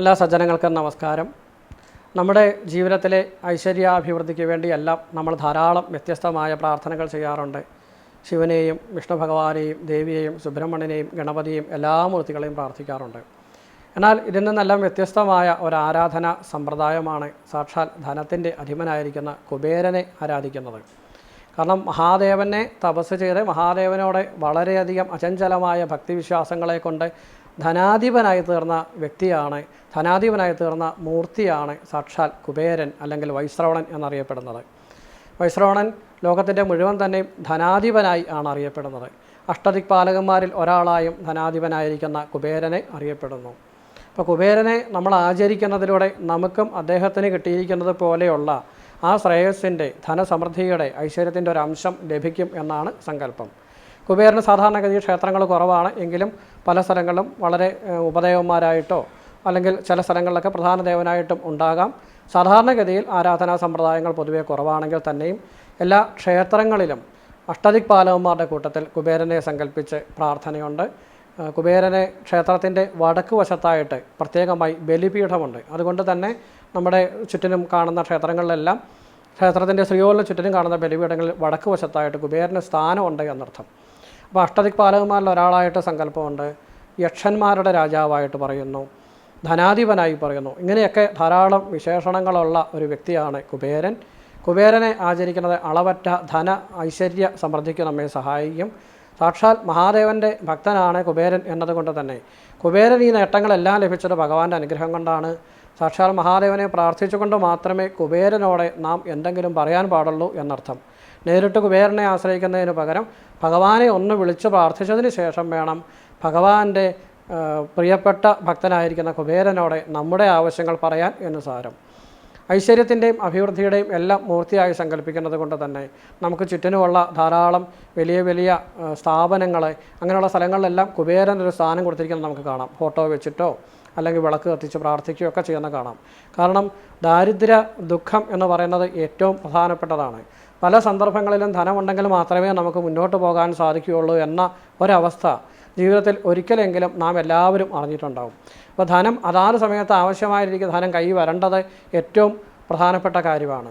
എല്ലാ സജ്ജനങ്ങൾക്കും നമസ്കാരം. നമ്മുടെ ജീവിതത്തിലെ ഐശ്വര്യാഭിവൃദ്ധിക്ക് വേണ്ടിയെല്ലാം നമ്മൾ ധാരാളം വ്യത്യസ്തമായ പ്രാർത്ഥനകൾ ചെയ്യാറുണ്ട്. ശിവനെയും വിഷ്ണു ഭഗവാനെയും ദേവിയെയും സുബ്രഹ്മണ്യനെയും ഗണപതിയെയും എല്ലാ മൂർത്തികളെയും പ്രാർത്ഥിക്കാറുണ്ട്. എന്നാൽ ഇതിൽ നിന്നെല്ലാം വ്യത്യസ്തമായ ഒരു ആരാധന സമ്പ്രദായമാണ് സാക്ഷാൽ ധനത്തിന്റെ അധിപനായിരിക്കുന്ന കുബേരനെ ആരാധിക്കുന്നത്. കാരണം മഹാദേവനെ തപസ് ചെയ്ത് മഹാദേവനോട് വളരെയധികം അചഞ്ചലമായ ഭക്തിവിശ്വാസങ്ങളെ കൊണ്ട് ധനാധിപനായി തീർന്ന വ്യക്തിയാണ് ധനാധിപനായി തീർന്ന മൂർത്തിയാണ് സാക്ഷാൽ കുബേരൻ അല്ലെങ്കിൽ വൈശ്രവണൻ എന്നറിയപ്പെടുന്നത്. വൈശ്രവണൻ ലോകത്തിന്റെ മുഴുവൻ തന്നെയും ധനാധിപനായി ആണ് അറിയപ്പെടുന്നത്. അഷ്ടദിക്പാലകന്മാരിൽ ഒരാളായും ധനാധിപനായിരിക്കുന്ന കുബേരനെ അറിയപ്പെടുന്നു. അപ്പോൾ കുബേരനെ നമ്മൾ ആചരിക്കുന്നതിലൂടെ നമുക്കും അദ്ദേഹത്തിന് കിട്ടിയിരിക്കുന്നത് പോലെയുള്ള ആ ശ്രേയസ്സിന്റെ ധനസമൃദ്ധിയുടെ ഐശ്വര്യത്തിന്റെ ഒരു അംശം ലഭിക്കും എന്നാണ് സങ്കല്പം. കുബേരന് സാധാരണഗതി ക്ഷേത്രങ്ങൾ കുറവാണ്. എങ്കിലും പല സ്ഥലങ്ങളിലും വളരെ ഉപദേവന്മാരായിട്ടോ അല്ലെങ്കിൽ ചില സ്ഥലങ്ങളിലൊക്കെ പ്രധാന ദേവനായിട്ടും ഉണ്ടാകാം. സാധാരണഗതിയിൽ ആരാധനാ സമ്പ്രദായങ്ങൾ പൊതുവെ കുറവാണെങ്കിൽ തന്നെയും എല്ലാ ക്ഷേത്രങ്ങളിലും അഷ്ടദിക്പാലകന്മാരുടെ കൂട്ടത്തിൽ കുബേരനെ സങ്കല്പിച്ച് പ്രാർത്ഥനയുണ്ട്. കുബേരനെ ക്ഷേത്രത്തിന്റെ വടക്ക് വശത്തായിട്ട് പ്രത്യേകമായി ബലിപീഠമുണ്ട്. അതുകൊണ്ട് തന്നെ നമ്മുടെ ചുറ്റിനും കാണുന്ന ക്ഷേത്രങ്ങളിലെല്ലാം ക്ഷേത്രത്തിന്റെ ശ്രീകോലിന് ചുറ്റിനും കാണുന്ന ബലിപീഠങ്ങളിൽ വടക്ക് വശത്തായിട്ട് കുബേരന് സ്ഥാനമുണ്ട് എന്നർത്ഥം. അപ്പോൾ അഷ്ടദിക്പാലകന്മാരിൽ ഒരാളായിട്ട് സങ്കല്പമുണ്ട്. യക്ഷന്മാരുടെ രാജാവായിട്ട് പറയുന്നു. ധനാധിപനായി പറയുന്നു. ഇങ്ങനെയൊക്കെ ധാരാളം വിശേഷണങ്ങളുള്ള ഒരു വ്യക്തിയാണ് കുബേരൻ. കുബേരനെ ആചരിക്കുന്നത് അളവറ്റ ധന ഐശ്വര്യ സമൃദ്ധിക്ക് നമ്മെ സഹായിക്കും. സാക്ഷാൽ മഹാദേവന്റെ ഭക്തനാണ് കുബേരൻ എന്നതുകൊണ്ട് തന്നെ. കുബേരൻ ഈ നേട്ടങ്ങളെല്ലാം ലഭിച്ചത് ഭഗവാന്റെ അനുഗ്രഹം കൊണ്ടാണ്. സാക്ഷാൽ മഹാദേവനെ പ്രാർത്ഥിച്ചുകൊണ്ട് മാത്രമേ കുബേരനോടെ നാം എന്തെങ്കിലും പറയാൻ പാടുള്ളൂ എന്നർത്ഥം. നേരിട്ട് കുബേരനെ ആശ്രയിക്കുന്നതിന് പകരം ഭഗവാനെ ഒന്ന് വിളിച്ച് പ്രാർത്ഥിച്ചതിന് ശേഷം വേണം ഭഗവാന്റെ പ്രിയപ്പെട്ട ഭക്തനായിരിക്കുന്ന കുബേരനോടെ നമ്മുടെ ആവശ്യങ്ങൾ പറയാൻ എന്ന് സാരം. ഐശ്വര്യത്തിന്റെയും അഭിവൃദ്ധിയുടെയും എല്ലാം മൂർത്തിയായി സങ്കല്പിക്കുന്നത് കൊണ്ട് തന്നെ നമുക്ക് ചുറ്റിനുമുള്ള ധാരാളം വലിയ വലിയ സ്ഥാപനങ്ങൾ അങ്ങനെയുള്ള സ്ഥലങ്ങളിലെല്ലാം കുബേരൻ ഒരു സ്ഥാനം കൊടുത്തിരിക്കുന്നത് നമുക്ക് കാണാം. ഫോട്ടോ വെച്ചിട്ടോ അല്ലെങ്കിൽ വിളക്ക് കത്തിച്ച് പ്രാർത്ഥിക്കുകയോ ഒക്കെ ചെയ്യുന്ന കാണാം. കാരണം ദാരിദ്ര്യ ദുഃഖം എന്ന് പറയുന്നത് ഏറ്റവും പ്രധാനപ്പെട്ടതാണ്. പല സന്ദർഭങ്ങളിലും ധനമുണ്ടെങ്കിൽ മാത്രമേ നമുക്ക് മുന്നോട്ട് പോകാൻ സാധിക്കുകയുള്ളൂ എന്ന ഒരവസ്ഥ ജീവിതത്തിൽ ഒരിക്കലെങ്കിലും നാം എല്ലാവരും അറിഞ്ഞിട്ടുണ്ടാകും അപ്പോൾ ധനം അതാത് സമയത്ത് ആവശ്യമായ രീതിക്ക് ധനം കൈ വരേണ്ടത് ഏറ്റവും പ്രധാനപ്പെട്ട കാര്യമാണ്.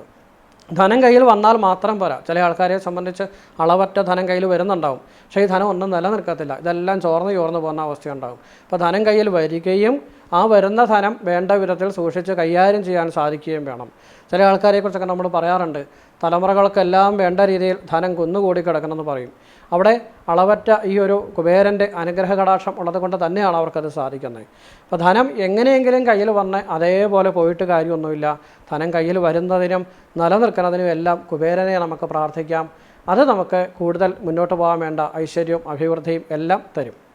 ധനം കയ്യിൽ വന്നാൽ മാത്രം പോരാ. ചില ആൾക്കാരെ സംബന്ധിച്ച് അളവറ്റ ധനം കയ്യിൽ വരുന്നുണ്ടാവും. പക്ഷേ ഈ ധനം ഒന്നും നിലനിൽക്കത്തില്ല. ഇതെല്ലാം ചോർന്ന് ചോർന്ന് പോകുന്ന അവസ്ഥയുണ്ടാവും. അപ്പോൾ ധനം കയ്യിൽ വരികയും ആ വരുന്ന ധനം വേണ്ട വിധത്തിൽ സൂക്ഷിച്ച് കൈകാര്യം ചെയ്യാൻ സാധിക്കുകയും വേണം. ചില ആൾക്കാരെക്കുറിച്ചൊക്കെ നമ്മൾ പറയാറുണ്ട്. തലമുറകൾക്കെല്ലാം വേണ്ട രീതിയിൽ ധനം കുന്നുകൂടി കിടക്കണമെന്ന് പറയും. അവിടെ അളവറ്റ ഈ ഒരു കുബേരന്റെ അനുഗ്രഹ കടാക്ഷം ഉള്ളത് കൊണ്ട് തന്നെയാണ് അവർക്കത് സാധിക്കുന്നത്. അപ്പോൾ ധനം എങ്ങനെയെങ്കിലും കയ്യിൽ വന്ന് അതേപോലെ പോയിട്ട് കാര്യമൊന്നുമില്ല. ധനം കയ്യിൽ വരുന്നതിനും നിലനിൽക്കുന്നതിനും എല്ലാം കുബേരനെ നമുക്ക് പ്രാർത്ഥിക്കാം. അത് നമുക്ക് കൂടുതൽ മുന്നോട്ട് പോകാൻ വേണ്ട ഐശ്വര്യവും അഭിവൃദ്ധിയും എല്ലാം തരും.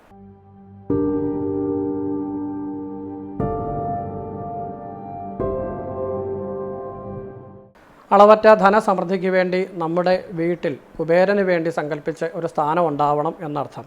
അളവറ്റ ധനസമൃദ്ധിക്ക് വേണ്ടി നമ്മുടെ വീട്ടിൽ കുബേരന് വേണ്ടി സങ്കല്പിച്ച് ഒരു സ്ഥാനം ഉണ്ടാവണം എന്നർത്ഥം.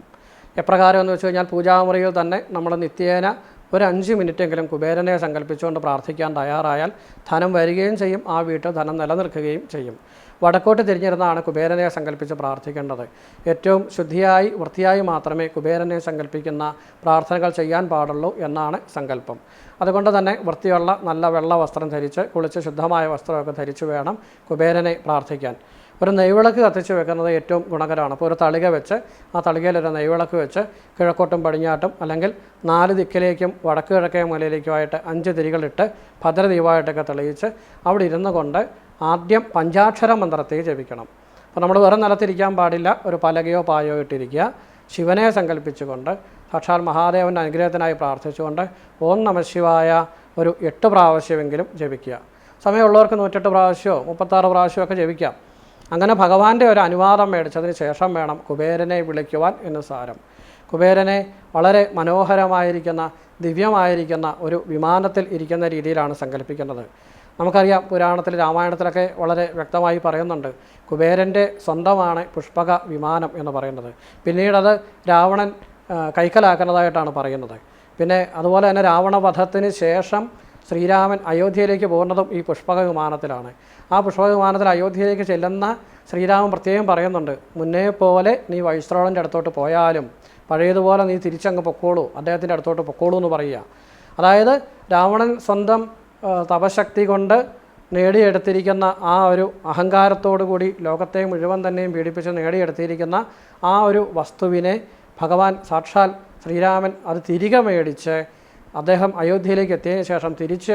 എപ്രകാരം എന്ന് വെച്ച് കഴിഞ്ഞാൽ പൂജാമുറിയിൽ തന്നെ നമ്മൾ നിത്യേന ഒരു അഞ്ച് മിനിറ്റെങ്കിലും കുബേരനെ സങ്കല്പിച്ചുകൊണ്ട് പ്രാർത്ഥിക്കാൻ തയ്യാറായാൽ ധനം വരികയും ചെയ്യും ആ വീട്ടിൽ ധനം നിലനിൽക്കുകയും ചെയ്യും. വടക്കോട്ട് തിരിഞ്ഞിരുന്നാണ് കുബേരനെ സങ്കല്പിച്ച് പ്രാർത്ഥിക്കേണ്ടത്. ഏറ്റവും ശുദ്ധിയായി വൃത്തിയായി മാത്രമേ കുബേരനെ സങ്കല്പിക്കുന്ന പ്രാർത്ഥനകൾ ചെയ്യാൻ പാടുള്ളൂ എന്നാണ് സങ്കല്പം. അതുകൊണ്ട് തന്നെ വൃത്തിയുള്ള നല്ല വെള്ള വസ്ത്രം ധരിച്ച് കുളിച്ച് ശുദ്ധമായ വസ്ത്രമൊക്കെ ധരിച്ചു വേണം കുബേരനെ പ്രാർത്ഥിക്കാൻ. ഒരു നെയ്വിളക്ക് കത്തിച്ച് വെക്കുന്നത് ഏറ്റവും ഗുണകരമാണ്. അപ്പോൾ ഒരു തളിക വെച്ച് ആ തളികയിൽ ഒരു നെയ്വിളക്ക് വെച്ച് കിഴക്കോട്ടും പടിഞ്ഞാട്ടും അല്ലെങ്കിൽ നാല് ദിക്കിലേക്കും വടക്ക് കിഴക്കേ മൂലയിലേക്കുമായിട്ട് അഞ്ച് തിരികളിട്ട് ഭദ്രദീപമായിട്ടൊക്കെ തെളിയിച്ച് അവിടെ ഇരുന്നു കൊണ്ട് ആദ്യം പഞ്ചാക്ഷര മന്ത്രത്തെ ജപിക്കണം. അപ്പോൾ നമ്മൾ വെറും നിലത്തിരിക്കാൻ പാടില്ല ഒരു പലകയോ പായോ ഇട്ടിരിക്കുക. ശിവനെ സങ്കല്പിച്ചുകൊണ്ട് സാക്ഷാൽ മഹാദേവന്റെ അനുഗ്രഹത്തിനായി പ്രാർത്ഥിച്ചുകൊണ്ട് ഓം നമ ശിവായ ഒരു എട്ട് പ്രാവശ്യമെങ്കിലും ജപിക്കുക. സമയമുള്ളവർക്ക് നൂറ്റെട്ട് പ്രാവശ്യമോ മുപ്പത്താറ് പ്രാവശ്യമോ ഒക്കെ ജപിക്കാം. അങ്ങനെ ഭഗവാന്റെ ഒരു അനുവാദം മേടിച്ചതിന് ശേഷം വേണം കുബേരനെ വിളിക്കുവാൻ എന്ന് സാരം. കുബേരനെ വളരെ മനോഹരമായിരിക്കുന്ന ദിവ്യമായിരിക്കുന്ന ഒരു വിമാനത്തിൽ ഇരിക്കുന്ന രീതിയിലാണ് സങ്കല്പിക്കുന്നത്. നമുക്കറിയാം പുരാണത്തിൽ രാമായണത്തിലൊക്കെ വളരെ വ്യക്തമായി പറയുന്നുണ്ട് കുബേരന്റെ സ്വന്തമാണ് പുഷ്പക വിമാനം എന്ന് പറയുന്നത്. പിന്നീടത് രാവണൻ കൈക്കലാക്കുന്നതായിട്ടാണ് പറയുന്നത്. പിന്നെ അതുപോലെ തന്നെ രാവണവധത്തിന് ശേഷം ശ്രീരാമൻ അയോധ്യയിലേക്ക് പോകുന്നതും ഈ പുഷ്പക വിമാനത്തിലാണ്. ആ പുഷ്പക വിമാനത്തിൽ അയോധ്യയിലേക്ക് ചെല്ലുന്ന ശ്രീരാമൻ പ്രത്യേകം പറയുന്നുണ്ട് മുന്നേ പോലെ നീ വൈശ്രോളന്റെ അടുത്തോട്ട് പോയാലും പഴയതുപോലെ നീ തിരിച്ചങ്ങ് പൊക്കോളൂ അദ്ദേഹത്തിന്റെ അടുത്തോട്ട് പൊക്കോളൂ എന്ന് പറയുക. അതായത് രാവണൻ സ്വന്തം തപശക്തി കൊണ്ട് നേടിയെടുത്തിരിക്കുന്ന ആ ഒരു അഹങ്കാരത്തോടു കൂടി ലോകത്തെ മുഴുവൻ തന്നെയും പീഡിപ്പിച്ച് നേടിയെടുത്തിരിക്കുന്ന ആ ഒരു വസ്തുവിനെ ഭഗവാൻ സാക്ഷാൽ ശ്രീരാമൻ അത് തിരികെ മേടിച്ച് അദ്ദേഹം അയോധ്യയിലേക്ക് എത്തിയതിനു ശേഷം തിരിച്ച്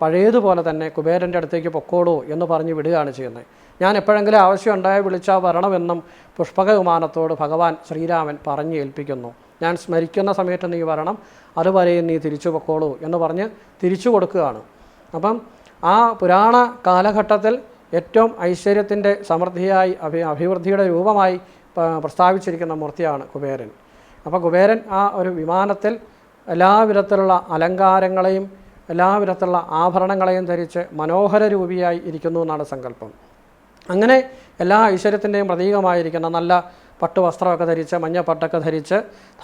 പഴയതുപോലെ തന്നെ കുബേരന്റെ അടുത്തേക്ക് പൊക്കോളൂ എന്ന് പറഞ്ഞ് വിടുകയാണ് ചെയ്യുന്നത്. ഞാൻ എപ്പോഴെങ്കിലും ആവശ്യമുണ്ടായ വിളിച്ചാൽ വരണമെന്നും പുഷ്പക വിമാനത്തോട് ഭഗവാൻ ശ്രീരാമൻ പറഞ്ഞു ഏൽപ്പിക്കുന്നു. ഞാൻ സ്മരിക്കുന്ന സമയത്ത് നീ വരണം അതുവരെയും നീ തിരിച്ചു പൊക്കോളൂ എന്ന് പറഞ്ഞ് തിരിച്ചു കൊടുക്കുകയാണ്. അപ്പം ആ പുരാണ കാലഘട്ടത്തിൽ ഏറ്റവും ഐശ്വര്യത്തിന്റെ സമൃദ്ധിയായി അഭി അഭിവൃദ്ധിയുടെ രൂപമായി പ്രസ്താവിച്ചിരിക്കുന്ന മൂർത്തിയാണ് കുബേരൻ. അപ്പോൾ കുബേരൻ ആ ഒരു വിമാനത്തിൽ എല്ലാവിധത്തിലുള്ള അലങ്കാരങ്ങളെയും എല്ലാവിധത്തിലുള്ള ആഭരണങ്ങളെയും ധരിച്ച് മനോഹര രൂപിയായി ഇരിക്കുന്നു എന്നാണ് സങ്കല്പം. അങ്ങനെ എല്ലാ ഐശ്വര്യത്തിന്റെയും പ്രതീകമായിരിക്കുന്ന നല്ല പട്ടുവസ്ത്രമൊക്കെ ധരിച്ച് മഞ്ഞപ്പട്ടൊക്കെ ധരിച്ച്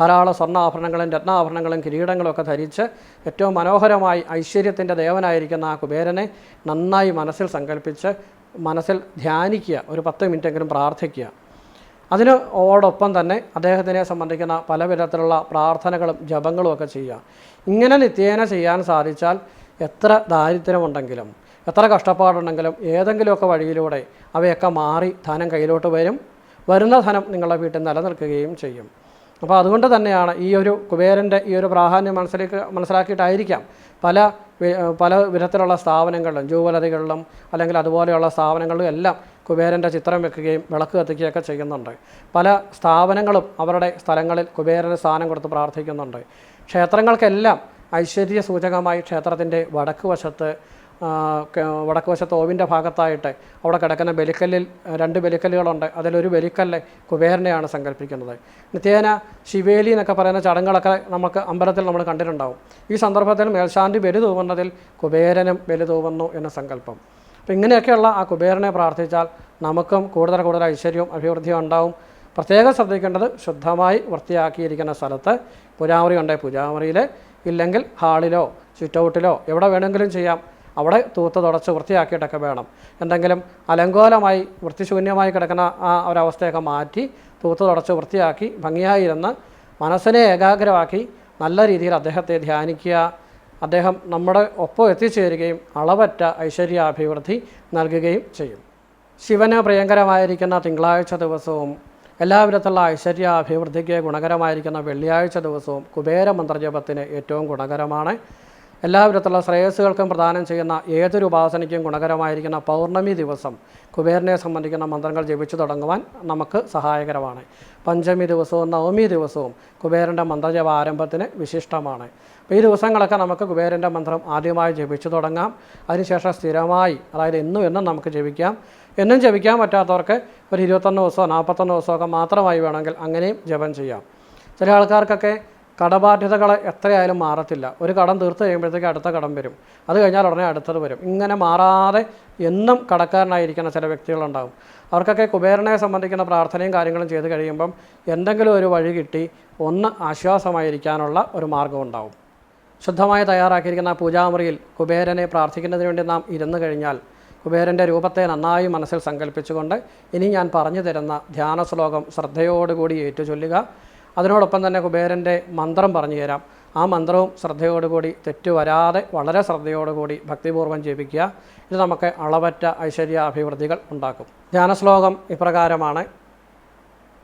ധാരാളം സ്വർണാഭരണങ്ങളും രത്നാഭരണങ്ങളും കിരീടങ്ങളൊക്കെ ധരിച്ച് ഏറ്റവും മനോഹരമായി ഐശ്വര്യത്തിന്റെ ദേവനായിരിക്കുന്ന ആ കുബേരനെ നന്നായി മനസ്സിൽ സങ്കല്പിച്ച് മനസ്സിൽ ധ്യാനിക്കുക ഒരു പത്ത് മിനിറ്റെങ്കിലും പ്രാർത്ഥിക്കുക. അതിന് ഓടൊപ്പം തന്നെ അദ്ദേഹത്തിനെ സംബന്ധിക്കുന്ന പല വിധത്തിലുള്ള പ്രാർത്ഥനകളും ജപങ്ങളും ഒക്കെ ചെയ്യുക. ഇങ്ങനെ നിത്യേന ചെയ്യാൻ സാധിച്ചാൽ എത്ര ദാരിദ്ര്യമുണ്ടെങ്കിലും എത്ര കഷ്ടപ്പാടുണ്ടെങ്കിലും ഏതെങ്കിലുമൊക്കെ വഴിയിലൂടെ അവയൊക്കെ മാറി ധനം കയ്യിലോട്ട് വരും. വരുന്ന ധനം നിങ്ങളുടെ വീട്ടിൽ നിലനിൽക്കുകയും ചെയ്യും. അപ്പോൾ അതുകൊണ്ട് തന്നെയാണ് ഈ ഒരു കുബേരന്റെ ഈ ഒരു പ്രാധാന്യം മനസ്സിലേക്ക് മനസ്സിലാക്കിയിട്ടായിരിക്കാം പല പല വിധത്തിലുള്ള സ്ഥാപനങ്ങളിലും ജൂവലറികളിലും അല്ലെങ്കിൽ അതുപോലെയുള്ള സ്ഥാപനങ്ങളിലും എല്ലാം കുബേരന്റെ ചിത്രം വെക്കുകയും വിളക്ക് കത്തിക്കുകയൊക്കെ ചെയ്യുന്നുണ്ട്. പല സ്ഥാപനങ്ങളും അവരുടെ സ്ഥലങ്ങളിൽ കുബേരന് സ്ഥാനം കൊടുത്ത് പ്രാർത്ഥിക്കുന്നുണ്ട്. ക്ഷേത്രങ്ങൾക്കെല്ലാം ഐശ്വര്യ സൂചകമായി ക്ഷേത്രത്തിന്റെ വടക്ക് വശത്ത് ആ, ക- വടക്ക് വശത്ത് ഓവിന്റെ ഭാഗത്തായിട്ട് അവിടെ കിടക്കുന്ന ബലിക്കല്ലിൽ രണ്ട് ബലിക്കല്ലുകളുണ്ട്. അതിലൊരു ബലിക്കല്ല് കുബേരനെയാണ് സങ്കല്പിക്കുന്നത്. നിത്യേന ശിവേലി എന്നൊക്കെ പറയുന്ന ചടങ്ങുകളൊക്കെ നമുക്ക് അമ്പലത്തിൽ നമ്മൾ കണ്ടിട്ടുണ്ടാവും. ഈ സന്ദർഭത്തിൽ മേൽശാന്തി ബലി തൂവുന്നതിൽ കുബേരനും ബലി തൂവുന്നു എന്ന സങ്കല്പം. അപ്പം ഇങ്ങനെയൊക്കെയുള്ള ആ കുബേരനെ പ്രാർത്ഥിച്ചാൽ നമുക്കും കൂടുതൽ കൂടുതൽ ഐശ്വര്യവും അഭിവൃദ്ധിയും ഉണ്ടാവും. പ്രത്യേകം ശ്രദ്ധിക്കേണ്ടത് ശുദ്ധമായി വൃത്തിയാക്കിയിരിക്കുന്ന സ്ഥലത്ത് പുരാമുറി ഉണ്ടെങ്കിൽ പുരാമുറിയിൽ ഇല്ലെങ്കിൽ ഹാളിലോ ചുറ്റൗട്ടിലോ എവിടെ വേണമെങ്കിലും ചെയ്യാം. അവിടെ തൂത്ത് തുടച്ച് വൃത്തിയാക്കിയിട്ടൊക്കെ വേണം. എന്തെങ്കിലും അലങ്കോലമായി വൃത്തിശൂന്യമായി കിടക്കുന്ന ആ ഒരവസ്ഥയൊക്കെ മാറ്റി തൂത്ത് തുടച്ച് വൃത്തിയാക്കി ഭംഗിയായി ഇരുന്ന് മനസ്സിനെ ഏകാഗ്രമാക്കി നല്ല രീതിയിൽ അദ്ദേഹത്തെ ധ്യാനിക്കുക. അദ്ദേഹം നമ്മുടെ ഒപ്പം എത്തിച്ചേരുകയും അളവറ്റ ഐശ്വര്യാഭിവൃദ്ധി നൽകുകയും ചെയ്യും. ശിവന് പ്രിയങ്കരമായിരിക്കുന്ന തിങ്കളാഴ്ച ദിവസവും എല്ലാവിധത്തിലുള്ള ഐശ്വര്യാഭിവൃദ്ധിക്ക് ഗുണകരമായിരിക്കുന്ന വെള്ളിയാഴ്ച ദിവസവും കുബേര മന്ത്രജപത്തിന് ഏറ്റവും ഗുണകരമാണ്. എല്ലാവിധത്തിലുള്ള ശ്രേയസ്സുകൾക്കും പ്രദാനം ചെയ്യുന്ന ഏതൊരു ഉപാസനയ്ക്കും ഗുണകരമായിരിക്കുന്ന പൗർണമി ദിവസം കുബേരനെ സംബന്ധിക്കുന്ന മന്ത്രങ്ങൾ ജപിച്ചു തുടങ്ങുവാൻ നമുക്ക് സഹായകരമാണ്. പഞ്ചമി ദിവസവും നവമി ദിവസവും കുബേരന്റെ മന്ത്രജപ ആരംഭത്തിന് വിശിഷ്ടമാണ്. ഈ ദിവസങ്ങളൊക്കെ നമുക്ക് കുബേരന്റെ മന്ത്രം ആദ്യമായി ജപിച്ചു തുടങ്ങാം. അതിനുശേഷം സ്ഥിരമായി അതായത് എന്നും എന്നും നമുക്ക് ജപിക്കാം. എന്നും ജപിക്കാൻ പറ്റാത്തവർക്ക് ഒരു ഇരുപത്തൊന്ന് ദിവസമോ നാൽപ്പത്തൊന്ന് ദിവസമൊക്കെ മാത്രമായി വേണമെങ്കിൽ അങ്ങനെയും ജപം ചെയ്യാം. ചില ആൾക്കാർക്കൊക്കെ കടബാധ്യതകൾ എത്രയായാലും മാറത്തില്ല. ഒരു കടം തീർത്ത് കഴിയുമ്പോഴത്തേക്ക് അടുത്ത കടം വരും. അത് കഴിഞ്ഞാൽ ഉടനെ അടുത്തത് വരും. ഇങ്ങനെ മാറാതെ എന്നും കടക്കാരനായിരിക്കുന്ന ചില വ്യക്തികളുണ്ടാകും. അവർക്കൊക്കെ കുബേരനെ സംബന്ധിക്കുന്ന പ്രാർത്ഥനയും കാര്യങ്ങളും ചെയ്ത് കഴിയുമ്പം എന്തെങ്കിലും ഒരു വഴി കിട്ടി ഒന്ന് ആശ്വാസമായിരിക്കാനുള്ള ഒരു മാർഗം ഉണ്ടാവും. ശുദ്ധമായി തയ്യാറാക്കിയിരിക്കുന്ന പൂജാമുറിയിൽ കുബേരനെ പ്രാർത്ഥിക്കുന്നതിന് വേണ്ടി നാം ഇരുന്ന് കഴിഞ്ഞാൽ കുബേരന്റെ രൂപത്തെ നന്നായി മനസ്സിൽ സങ്കല്പിച്ചുകൊണ്ട് ഇനി ഞാൻ പറഞ്ഞു തരുന്ന ധ്യാന ശ്ലോകം ശ്രദ്ധയോടുകൂടി ഏറ്റുചൊല്ലുക. അതിനോടൊപ്പം തന്നെ കുബേരന്റെ മന്ത്രം പറഞ്ഞു തരാം. ആ മന്ത്രവും ശ്രദ്ധയോടുകൂടി തെറ്റു വരാതെ വളരെ ശ്രദ്ധയോടുകൂടി ഭക്തിപൂർവം ജപിക്കുക. ഇത് നമുക്ക് അളവറ്റ ഐശ്വര്യ ഐശ്വര്യാഭിവൃദ്ധികൾ ഉണ്ടാക്കും. ധ്യാനശ്ലോകം ഇപ്രകാരമാണ്.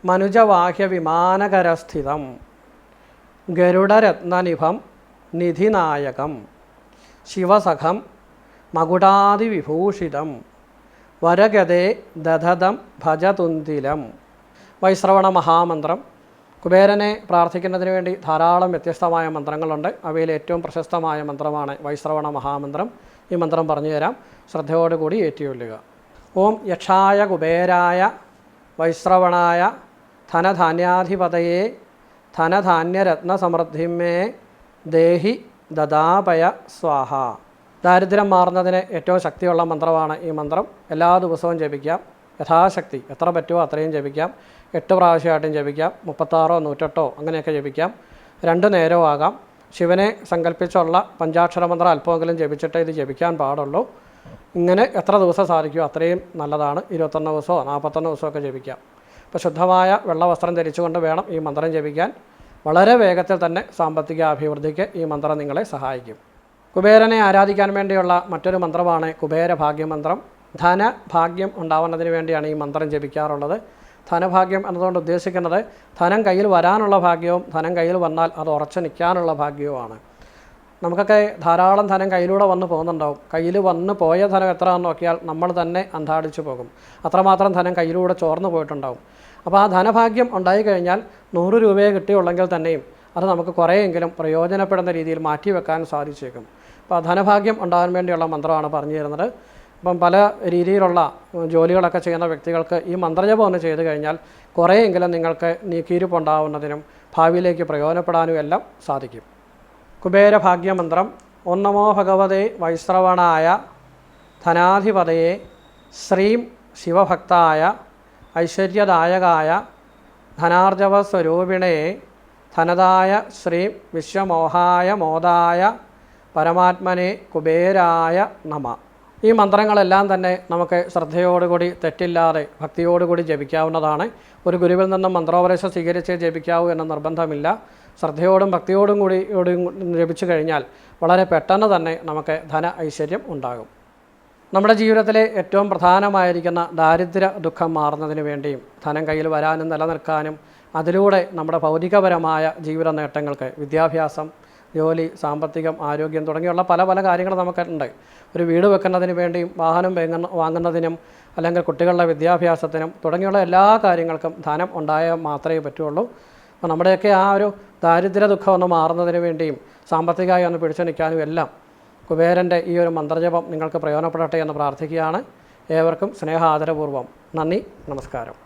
മനുജവാഹ്യ വിമാനകരസ്ഥിതം ഗരുഡരത്നനിഭം നിധിനായകം ശിവസഖം മകുടാതിവിഭൂഷിതം വരഗതേ ദധതം ഭജതുന്തിലം. വൈശ്രവണ മഹാമന്ത്രം കുബേരനെ പ്രാർത്ഥിക്കുന്നതിന് വേണ്ടി ധാരാളം വ്യത്യസ്തമായ മന്ത്രങ്ങളുണ്ട്. അവയിൽ ഏറ്റവും പ്രശസ്തമായ മന്ത്രമാണ് വൈശ്രവണ മഹാമന്ത്രം. ഈ മന്ത്രം പറഞ്ഞു തരാം. ശ്രദ്ധയോടുകൂടി ഏറ്റുകൊള്ളുക ഓം യക്ഷായ കുബേരായ വൈശ്രവണായ ധനധാന്യാധിപതയെ ധനധാന്യരത്നസമൃദ്ധിമേ ദേഹി ദദാപയ സ്വാഹ. ദാരിദ്ര്യം മാറുന്നതിന് ഏറ്റവും ശക്തിയുള്ള മന്ത്രമാണ് ഈ മന്ത്രം. എല്ലാ ദിവസവും ജപിക്കാം. യഥാശക്തി എത്ര പറ്റുമോ അത്രയും ജപിക്കാം. എട്ട് പ്രാവശ്യമായിട്ടും ജപിക്കാം. മുപ്പത്താറോ നൂറ്റെട്ടോ അങ്ങനെയൊക്കെ ജപിക്കാം. രണ്ട് നേരവും ആകാം ശിവനെ സങ്കല്പിച്ചുള്ള പഞ്ചാക്ഷര മന്ത്രം അല്പമെങ്കിലും ജപിച്ചിട്ടേ ഇത് ജപിക്കാൻ പാടുള്ളൂ. ഇങ്ങനെ എത്ര ദിവസം സാധിക്കുമോ അത്രയും നല്ലതാണ്. ഇരുപത്തൊന്ന് ദിവസമോ നാൽപ്പത്തൊന്ന് ദിവസമോ ഒക്കെ ജപിക്കാം. അപ്പോൾ ശുദ്ധമായ വെള്ള വസ്ത്രം ധരിച്ചുകൊണ്ട് വേണം ഈ മന്ത്രം ജപിക്കാൻ. വളരെ വേഗത്തിൽ തന്നെ സാമ്പത്തിക അഭിവൃദ്ധിക്ക് ഈ മന്ത്രം നിങ്ങളെ സഹായിക്കും. കുബേരനെ ആരാധിക്കാൻ വേണ്ടിയുള്ള മറ്റൊരു മന്ത്രമാണ് കുബേര ഭാഗ്യമന്ത്രം ധന ഭാഗ്യം ഉണ്ടാവുന്നതിന് വേണ്ടിയാണ് ഈ മന്ത്രം ജപിക്കാറുള്ളത്. ധനഭാഗ്യം എന്നതുകൊണ്ട് ഉദ്ദേശിക്കുന്നത് ധനം കയ്യിൽ വരാനുള്ള ഭാഗ്യവും ധനം കയ്യിൽ വന്നാൽ അത് ഉറച്ചു നിൽക്കാനുള്ള ഭാഗ്യവുമാണ്. നമുക്കൊക്കെ ധാരാളം ധനം കയ്യിലൂടെ വന്ന് പോകുന്നുണ്ടാവും. കയ്യിൽ വന്ന് പോയ ധനം എന്ന് നോക്കിയാൽ നമ്മൾ തന്നെ അന്താടിച്ചു പോകും. അത്രമാത്രം ധനം കയ്യിലൂടെ ചോർന്നു പോയിട്ടുണ്ടാവും. അപ്പോൾ ആ ധനഭാഗ്യം ഉണ്ടായിക്കഴിഞ്ഞാൽ നൂറ് രൂപയെ കിട്ടിയുള്ളെങ്കിൽ തന്നെയും അത് നമുക്ക് കുറേയെങ്കിലും പ്രയോജനപ്പെടുന്ന രീതിയിൽ മാറ്റിവെക്കാൻ സാധിച്ചേക്കും. അപ്പോൾ ധനഭാഗ്യം ഉണ്ടാകാൻ വേണ്ടിയുള്ള മന്ത്രമാണ് പറഞ്ഞു തരുന്നത് അപ്പം പല രീതിയിലുള്ള ജോലികളൊക്കെ ചെയ്യുന്ന വ്യക്തികൾക്ക് ഈ മന്ത്രജപം ഒന്ന് ചെയ്തു കഴിഞ്ഞാൽ കുറേയെങ്കിലും നിങ്ങൾക്ക് നീക്കിയിരിപ്പുണ്ടാവുന്നതിനും ഭാവിയിലേക്ക് പ്രയോജനപ്പെടാനും എല്ലാം സാധിക്കും. കുബേരഭാഗ്യമന്ത്രം ഭാഗ്യമന്ത്രം നമോ ഭഗവതേ വൈശ്രവണായ ധനാധിപതയെ ശ്രീം ശിവഭക്തായ ഐശ്വര്യദായകായ ധനാർജവ സ്വരൂപിണേ ധനതായ ശ്രീം വിശ്വമോഹായ മോദായ പരമാത്മനെ കുബേരായ നമ. ഈ മന്ത്രങ്ങളെല്ലാം തന്നെ നമുക്ക് ശ്രദ്ധയോടുകൂടി തെറ്റില്ലാതെ ഭക്തിയോടുകൂടി ജപിക്കാവുന്നതാണ്. ഒരു ഗുരുവിൽ നിന്നും മന്ത്രോപദേശം സ്വീകരിച്ച് ജപിക്കാവൂ എന്ന നിർബന്ധമില്ല. ശ്രദ്ധയോടും ഭക്തിയോടും കൂടി ജപിച്ചു കഴിഞ്ഞാൽ വളരെ പെട്ടെന്ന് തന്നെ നമുക്ക് ധന ഐശ്വര്യം ഉണ്ടാകും. നമ്മുടെ ജീവിതത്തിലെ ഏറ്റവും പ്രധാനമായിരിക്കുന്ന ദാരിദ്ര്യ ദുഃഖം മാറുന്നതിന് വേണ്ടിയും ധനം കയ്യിൽ വരാനും നിലനിൽക്കാനും അതിലൂടെ നമ്മുടെ ഭൗതികപരമായ ജീവിത നേട്ടങ്ങൾക്ക് വിദ്യാഭ്യാസം ജോലി സാമ്പത്തികം ആരോഗ്യം തുടങ്ങിയുള്ള പല പല കാര്യങ്ങൾ നമുക്കുണ്ട്. ഒരു വീട് വെക്കുന്നതിന് വേണ്ടിയും വാഹനം വാങ്ങുന്ന വാങ്ങുന്നതിനും അല്ലെങ്കിൽ കുട്ടികളുടെ വിദ്യാഭ്യാസത്തിനും തുടങ്ങിയുള്ള എല്ലാ കാര്യങ്ങൾക്കും ധനം ഉണ്ടായാൽ മാത്രമേ പറ്റുള്ളൂ. അപ്പോൾ നമ്മുടെയൊക്കെ ആ ഒരു ദാരിദ്ര്യ ദുഃഖം ഒന്ന് മാറുന്നതിന് വേണ്ടിയും സാമ്പത്തികമായി ഒന്ന് പിടിച്ചു നിൽക്കാനും എല്ലാം കുബേരന്റെ ഈ ഒരു മന്ത്രജപം നിങ്ങൾക്ക് പ്രയോജനപ്പെടട്ടെ എന്ന് പ്രാർത്ഥിക്കുകയാണ്. ഏവർക്കും സ്നേഹാദരപൂർവം നന്ദി നമസ്കാരം.